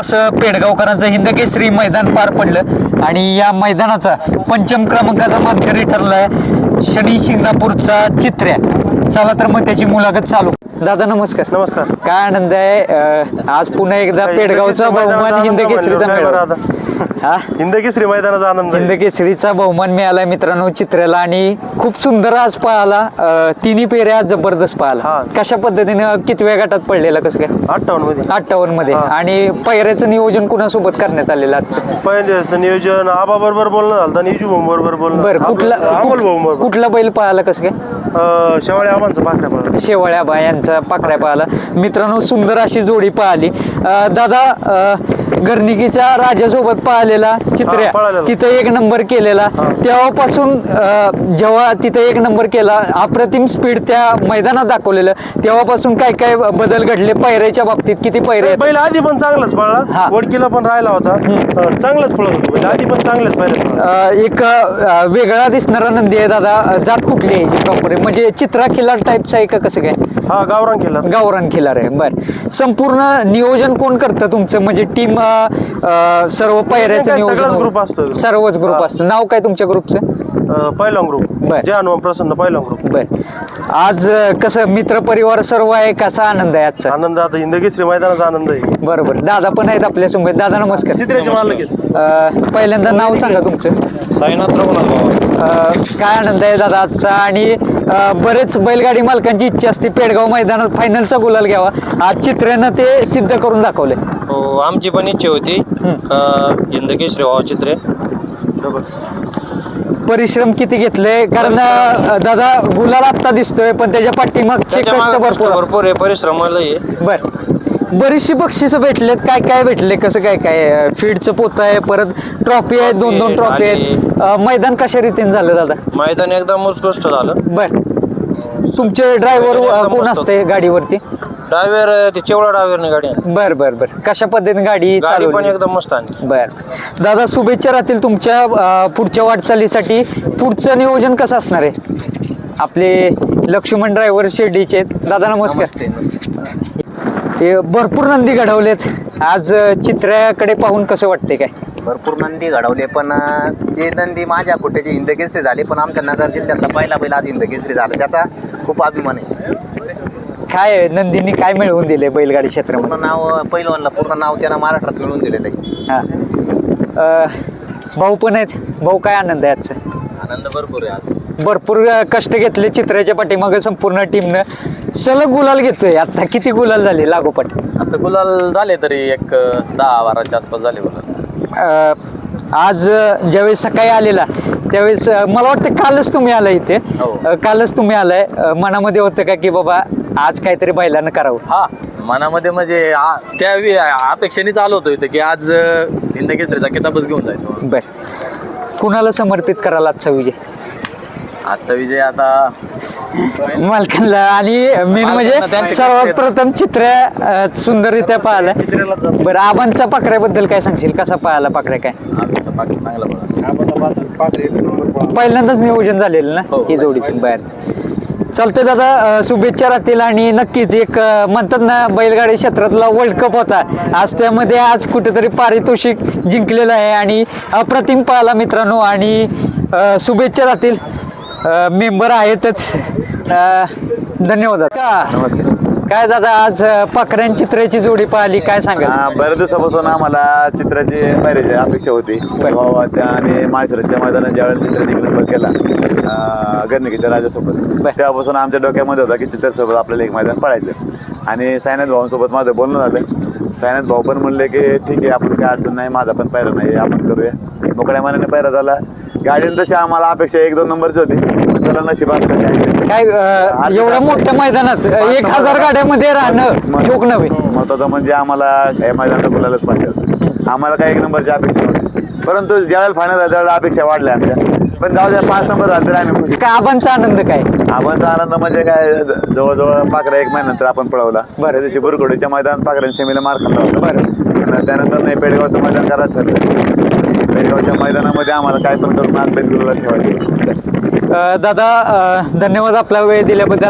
असं पेडगावकरांचं हिंद केसरी मैदान पार पडलं आणि या मैदानाचा पंचम क्रमांकाचा मानकरी ठरलाय शनी शिंगणापूरचा चित्र्या. चला तर मग त्याची मुलाखत चालू. दादा नमस्कार. नमस्कार. काय आनंद आहे? अं, आज पुन्हा एकदा पेडगावचा बहुमान हिंद केसरीचा मिळाला हा? मैदानाचा आनंद आहे. हिंद केसरीचा बहुमान मिळाला मित्रांनो चित्र्याला आणि खूप सुंदर आज पळाला अं, तिन्ही पेऱ्या आज जबरदस्त पळाला. हा. कशा पद्धतीनं कितव्या गटात पडलेला कसं काय? अठ्ठावन्नमध्ये. अठ्ठावन्नमध्ये. आणि पैऱ्याचं नियोजन कुणासोबत करण्यात आलेलं आजचं? पहिल्याचं नियोजन आबा बरोबर बोलणं झालं आणि इजू भाऊ बरोबर बोलणं बरं कुठला अमोल भाऊ बरोबर. कुठला बैल पळाला कसं काय? अं, शेवाळे आबांचं पाखऱ्या शेवाळ्या बा यांचा. पाकऱ्या पळाला मित्रांनो सुंदर अशी जोडी पळाली अं, दादा गर्निकीच्या राजासोबत चित्र्या हा, पळालेला. तिथं एक नंबर केलेला. तेव्हापासून जेव्हा तिथं एक नंबर केला अप्रतिम स्पीड त्या मैदानात दाखवलेलं. तेव्हापासून काय काय बदल घडले? पैऱ्याच्या बाबतीत किती पैरे बैल आधी पण चांगलाच. पळला. वडकीला पण राहिला होता. चांगलाच पळत होता आधी पण चांगलाच अं, एक वेगळा दिसणारा नंदी आहे दादा. जात कुठली आहे प्रॉपर म्हणजे चित्रा खिलार टाईपचं आहे का कसं काय? हा गावरान केला गावरान खिलार आहे बर. संपूर्ण नियोजन कोण करतं तुमचं? म्हणजे टीम सर्व पायऱ्याचं काय नियोजन सगळाच group असतो. सर्वच ग्रुप. असतं. नाव काय तुमच्या ग्रुपचं अं, पहिला ग्रुप बर. जय हनुमान प्रसन्न पहिला ग्रुप बर. आज अं, कसं मित्र परिवार सर्व आहे कसा आनंद आहे आजचा? आनंद आता हिंदकी श्री मैदानाचा आनंद आहे. बरोबर. दादा पण आहेत आपल्यासमोर दादा नमस्कार. अं, पहिल्यांदा नाव सांगा तुमचं. साईनाथ रघुनाथ बाबा. अं, काय आनंद आहे दादा आजचा? आणि बरेच बैलगाडी मालकांची इच्छा असते पेडगाव मैदानात फायनलचा गुलाल घ्यावा. आज चित्र्यानं ते सिद्ध करून दाखवले. हो आमची पण इच्छा होती. का हिंदकेश्री व्हावं चित्रे. परिश्रम किती घेतले? कारण दादा गुलाल आत्ता दिसतोय पण त्याच्या पाठीमागचे कष्ट भरपूर. भरपूर आहे परिश्रमाला बर. बरीचशी बक्षिसं भेटलेत. काय काय भेटले? कसं काय काय? फीडचं पोत आहे परत ट्रॉफी आहे दोन दोन ट्रॉफी आहेत. अं, मैदान कशा रीतीने झालं दादा? मैदान एकदम उत्कृष्ट झालं. बर. तुमचे ड्रायव्हर कोण. असते गाडीवरती? ड्रायव्हर ते चिवडा ड्रायव्हरने गाडी आणली. बर बर बर. कशा पद्धतीने गाडी गाडी पण चालवली? एकदम मस्त आणली. बर. दादा शुभेच्छा राहतील तुमच्या अं, पुढच्या वाटचालीसाठी. पुढचं नियोजन कसं असणार आहे? आपले लक्ष्मण ड्रायव्हर शिर्डीचे आहेत. दादा नमस्कार. हे भरपूर नंदी घडवलेत. आज चित्राकडे पाहून कसं वाटते काय? भरपूर नंदी घडवले पण अं, जे नंदी माझ्या कुठेचे हिंदकेसरी झाले पण आमच्या नगर जिल्ह्यातला पहिला बैल आज हिंदकेसरी झाला. त्याचा खूप अभिमान आहे. काय नंदींनी काय मिळवून दिले बैलगाडी क्षेत्रामध्ये? पूर्ण नाव पहिलवानला पूर्ण नाव त्यांना महाराष्ट्रात मिळवून दिलेलं आहे. हा. अं, भाऊ पण आहेत. भाऊ काय आनंद आहे आजचा? आनंद भरपूर आहे आज. भरपूर अं, कष्ट घेतले चित्राच्या पाठीमागे संपूर्ण टीमनं सलग गुलाल घेतोय. आता किती गुलाल झाले? लागोपाठ आता गुलाल झाले तरी एक अ, दहा बाराच्या आसपास झाले गुलाल. अं, आज अं, ज्यावेळेस सकाळी आलेला त्यावेळेस अं, मला वाटतं कालच तुम्ही आला इथे. हो. अं, कालच तुम्ही आलाय. अं, मनामध्ये होतं का की बाबा आज काहीतरी बैलानं करावं? हा मनामध्ये म्हणजे आ- त्या वि- अपेक्षेनेच आलो होतो इथं की आज हिंद केसरीचा किताबच घेऊन जायचो. बर. कुणाला समर्पित करायला आजचा विजय? आजचा विजय आता मालकांना आणि मेन म्हणजे त्यांचे सर्वात प्रथम चित्र सुंदररित्या पाहिला. बरं आबांचा पाकऱ्याबद्दल काय सांगशील? कसा पाहायला पाकऱ्या काय? चांगला पहिल्यांदाच नियोजन झालेलं ना? हो, ही जोडीची बाहेर चालतंय दादा शुभेच्छा राहतील आणि नक्कीच एक म्हणतात ना बैलगाडी क्षेत्रातला वर्ल्ड कप होता. आज त्यामध्ये आज कुठेतरी पारितोषिक जिंकलेलं आहे आणि अप्रतिम पाहिला मित्रांनो. आणि शुभेच्छा राहतील. मेंबर आहेतच. धन्यवाद का नमस्ते. काय दादा आज अं, पाखऱ्यां चित्राची जोडी पाहिली काय सांगाल? हा, बऱ्याच दिवसापासून आम्हाला चित्राची पायऱ्याची अपेक्षा होती. त्या आणि माळशिरसच्या मैदानात ज्यावेळेला चित्राने एक नंबर केला अं, राजासोबत. तेव्हापासून आमच्या डोक्यामध्ये होता की चित्रासोबत आपल्याला एक मैदान पळायचं. आणि सायनाथ भाऊंसोबत माझं बोलणं झालं. सायनाथ भाऊ पण म्हणले की ठीक आहे आपण काय अडचण नाही माझा पण पायरा नाही आपण करूया. मोकळ्या मनाने पायरा झाला. गाडीनं तशी आम्हाला अपेक्षा एक दोन नंबरची होती. त्याला नशीब असतं काय काय अं, एवढ्या मोठ्या मैदानात अं, एक हजार गाड्यामध्ये राहणं जोक नव्हे. महत्वाचं म्हणजे आम्हाला या मैदानात बोलायलाच पाहिजे होतं. आम्हाला काही एक नंबरची अपेक्षा नव्हती. परंतु ज्यावेळेला फायनल झाला त्यावेळेला अपेक्षा वाढल्या आमच्या. पण जाऊ द्या पाच नंबर झाले तरी आम्ही खुशी. काय आबांचा आनंद काय? आबांचा आनंद म्हणजे काय ज- जवळजवळ पाकरा एक महिन्यानंतर आपण पळवला. बरं. त्या दिवशी बुरकोडीच्या मैदानात पाकऱ्याने सेमीला मार खाल्ला होता. बरं. आणि त्यानंतर नाही पेडगावचं मैदान करायचं ठरलं. बेळगावच्या मैदानामध्ये आम्हाला काय पण करून आज बेलगुरूला ठेवायचं दादा धन्यवाद आपला वेळ दिल्याबद्दल.